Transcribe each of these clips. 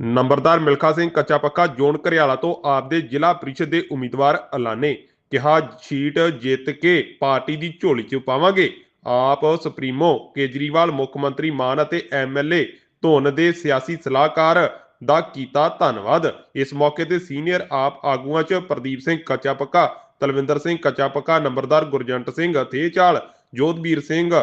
ਨੰਬਰਦਾਰ ਮਿਲਖਾ ਸਿੰਘ ਕੱਚਾ ਪੱਕਾ ਜੋਨ ਘਰਿਆਲਾ ਤੋਂ ਆਪਦੇ ਜ਼ਿਲ੍ਹਾ ਪ੍ਰੀਸ਼ਦ ਦੇ ਉਮੀਦਵਾਰ ਐਲਾਨੇ, ਕਿਹਾ ਸ਼ੀਟ ਜਿੱਤ ਕੇ ਪਾਰਟੀ ਦੀ ਝੋਲੀ 'ਚ ਪਾਵਾਂਗੇ। ਆਪ ਸੁਪਰੀਮੋ ਕੇਜਰੀਵਾਲ, ਮੁੱਖ ਮੰਤਰੀ ਮਾਨ ਅਤੇ ਐਮਐਲਏ ਧੁੰਨ ਦੇ ਸਿਆਸੀ ਸਲਾਹਕਾਰ ਦਾ ਕੀਤਾ ਧੰਨਵਾਦ। ਇਸ ਮੌਕੇ ਤੇ ਸੀਨੀਅਰ ਆਪ ਆਗੂਆਂ 'ਚ ਪ੍ਰਦੀਪ ਸਿੰਘ ਕੱਚਾਪੱਕਾ, ਤਲਵਿੰਦਰ ਸਿੰਘ ਕੱਚਾਪੱਕਾ, ਨੰਬਰਦਾਰ ਗੁਰਜੰਟ ਸਿੰਘ ਥੇਚਾਲ, ਜੋਧਬੀਰ ਸਿੰਘ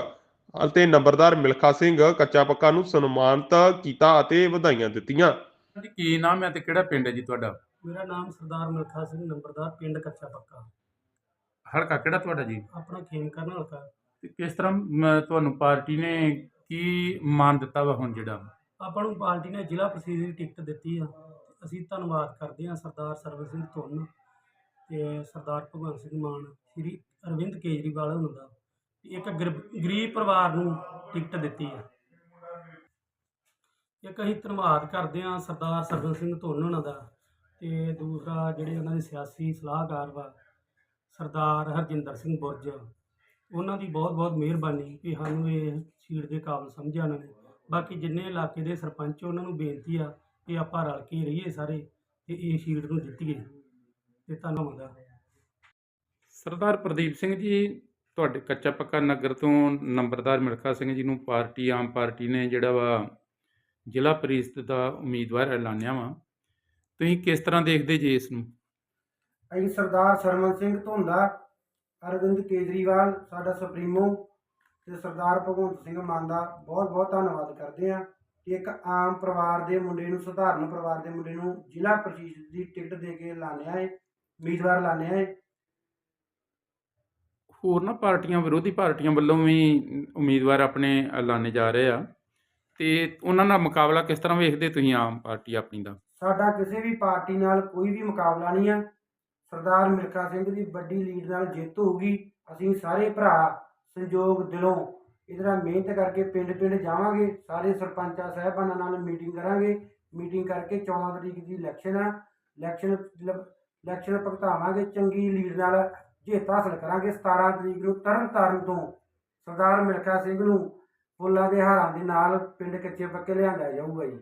ਅਤੇ ਨੰਬਰਦਾਰ ਮਿਲਖਾ ਸਿੰਘ ਕੱਚਾਪੱਕਾ ਨੂੰ ਸਨਮਾਨਿਤ ਕੀਤਾ ਅਤੇ ਵਧਾਈਆਂ ਦਿੱਤੀਆਂ। ਜੀ ਕੀ ਨਾਮ ਹੈ ਤੇ ਕਿਹੜਾ ਪਿੰਡ ਹੈ ਜੀ ਤੁਹਾਡਾ? ਮੇਰਾ ਨਾਮ ਸਰਦਾਰ ਮਲਖਾ ਸਿੰਘ ਨੰਬਰਦਾਰ ਪਿੰਡ ਕੱਚਾ ਪੱਕਾ। ਹਲਕਾ ਕਿਹੜਾ ਤੁਹਾਡਾ ਜੀ? ਆਪਣਾ ਖੇਮ ਕਰਨ ਹਲਕਾ। ਤੇ ਕਿਸ ਤਰ੍ਹਾਂ ਮ, ਤੁਹਾਨੂੰ ਪਾਰਟੀ ਨੇ ਕੀ ਮਾਨ ਦਿੱਤਾ ਵਾ ਹੁਣ ਜਿਹੜਾ? ਆਪਾਂ ਨੂੰ ਪਾਰਟੀ ਨੇ ਜ਼ਿਲ੍ਹਾ ਪ੍ਰਸੀਦ ਦੀ ਟਿਕਟ ਦਿੱਤੀ ਆ। ਅਸੀਂ ਧੰਨਵਾਦ ਕਰਦੇ ਹਾਂ ਸਰਦਾਰ ਸਰਵਨ ਸਿੰਘ ਧੁੰਨ ਤੇ ਸਰਦਾਰ ਭਗਵੰਤ ਸਿੰਘ ਮਾਨ ਸ੍ਰੀ ਅਰਵਿੰਦ ਕੇਜਰੀਵਾਲ ਉਹਨਾਂ ਦਾ। ਵੀ ਇੱਕ ਗਰ- ਗਰੀਬ ਪਰਿਵਾਰ ਨੂੰ ਟਿਕਟ ਦਿੱਤੀ ਆ। ਇੱਕ ਅਸੀਂ ਧੰਨਵਾਦ ਕਰਦੇ ਹਾਂ ਸਰਦਾਰ ਸਰਵਨ ਸਿੰਘ ਧੁੰਨ ਉਹਨਾਂ ਦਾ ਤੇ ਦੂਸਰਾ ਜਿਹੜੇ ਉਹਨਾਂ ਦੇ ਸਿਆਸੀ ਸਲਾਹਕਾਰ ਵਾ, ਸਰਦਾਰ ਹਰਜਿੰਦਰ ਸਿੰਘ ਬੁਰਜ, ਉਹਨਾਂ ਦੀ ਬਹੁਤ ਬਹੁਤ ਮਿਹਰਬਾਨੀ ਕਿ ਸਾਨੂੰ ਇਹ ਸੀਟ ਦੇ ਕਾਬਲ ਸਮਝਿਆ ਉਹਨਾਂ ਨੇ। ਬਾਕੀ ਜਿੰਨੇ ਇਲਾਕੇ ਦੇ ਸਰਪੰਚ ਉਹਨਾਂ ਨੂੰ ਬੇਨਤੀ ਆ ਕਿ ਆਪਾਂ ਰਲ ਕੇ ਰਹੀਏ ਸਾਰੇ ਤੇ ਇਹ ਸੀਟ ਨੂੰ ਜਿੱਤੀਏ। ਤੇ ਧੰਨਵਾਦ ਆ। ਸਰਦਾਰ ਪ੍ਰਦੀਪ ਸਿੰਘ ਜੀ, ਤੁਹਾਡੇ ਕੱਚਾ ਪੱਕਾ ਨਗਰ ਤੋਂ ਨੰਬਰਦਾਰ ਮਿਲਖਾ ਸਿੰਘ ਜੀ ਨੂੰ ਪਾਰਟੀ, ਆਮ ਪਾਰਟੀ ਨੇ ਜਿਹੜਾ ਵਾ ਜ਼ਿਲ੍ਹਾ ਪ੍ਰੀਸ਼ਦ ਦਾ ਉਮੀਦਵਾਰ ਐਲਾਨਿਆ ਵਾ। ਤੁਸੀਂ ਕਿਸ ਤਰ੍ਹਾਂ ਦੇਖਦੇ ਜੀ ਇਸ ਨੂੰ? ਅਸੀਂ ਸਰਦਾਰ ਸਰਮਨ ਸਿੰਘ ਧੁੰਦਾ ਅਰਵਿੰਦ ਕੇਜਰੀਵਾਲ ਸਾਡਾ ਸੁਪਰੀਮੋ ਤੇ ਸਰਦਾਰ ਭਗਵੰਤ ਸਿੰਘ ਮਾਨ ਦਾ ਬਹੁਤ ਬਹੁਤ ਧੰਨਵਾਦ ਕਰਦੇ ਹਾਂ ਕਿ ਇੱਕ ਆਮ ਪਰਿਵਾਰ ਦੇ ਮੁੰਡੇ ਨੂੰ ਸਧਾਰਨ ਪਰਿਵਾਰ ਦੇ ਮੁੰਡੇ ਨੂੰ ਜ਼ਿਲ੍ਹਾ ਪ੍ਰੀਸ਼ਦ ਦੀ ਟਿਕਟ ਦੇ ਕੇ ਐਲਾਨਿਆ ਹੈ ਉਮੀਦਵਾਰ ਐਲਾਨਿਆ ਹੈ। ਹੋਰ ਨਾ ਪਾਰਟੀਆਂ ਵਿਰੋਧੀ ਪਾਰਟੀਆਂ ਵੱਲੋਂ ਵੀ ਉਮੀਦਵਾਰ ਆਪਣੇ ਐਲਾਨੇ ਜਾ ਰਹੇ ਆ। ਤੇ ਉਹਨਾਂ ਨਾਲ ਮੁਕਾਬਲਾ ਕਿਸ ਤਰ੍ਹਾਂ ਵੇਖਦੇ ਤੁਸੀਂ ਆਮ ਪਾਰਟੀ ਆਪਣੀ ਦਾ? ਸਾਡਾ ਕਿਸੇ ਵੀ ਪਾਰਟੀ ਨਾਲ ਕੋਈ ਵੀ ਮੁਕਾਬਲਾ ਨਹੀਂ ਹੈ ਸਰਦਾਰ ਮਿਲਖਾ ਸਿੰਘ ਦੀ ਵੱਡੀ ਲੀਡ ਨਾਲ ਜਿੱਤ ਹੋਊਗੀ। ਅਸੀਂ ਸਾਰੇ ਭਰਾ ਸੰਯੋਗ ਦਿਲੋਂ ਇਹਦੇ ਨਾਲ ਮਿਹਨਤ ਕਰਕੇ ਪਿੰਡ ਪਿੰਡ ਜਾਵਾਂਗੇ। ਸਾਰੇ ਸਰਪੰਚਾਂ, ਸਾਹਿਬਾਨਾਂ ਨਾਲ ਮੀਟਿੰਗ ਕਰਾਂਗੇ। ਮੀਟਿੰਗ ਕਰਕੇ 14 ਤਰੀਕ ਦੀ ਇਲੈਕਸ਼ਨ ਆ। ਇਲੈਕਸ਼ਨ ਇਲੈਕਸ਼ਨ ਭੁਗਤਾਵਾਂਗੇ। ਚੰਗੀ ਲੀਡ ਨਾਲ ਜਿੱਤ ਹਾਸਲ ਕਰਾਂਗੇ। 17 ਤਰੀਕ ਨੂੰ ਤਰਨਤਾਰਨ ਤੋਂ ਸਰਦਾਰ ਮਿਲਖਾ ਸਿੰਘ ਨੂੰ ਫੁੱਲਾਂ ਦੇ ਹਾਰਾਂ ਦੇ ਨਾਲ ਪਿੰਡ ਕੱਚੇ ਪੱਕੇ ਲਿਆਂਦਾ ਜਾਊਗਾ ਜੀ।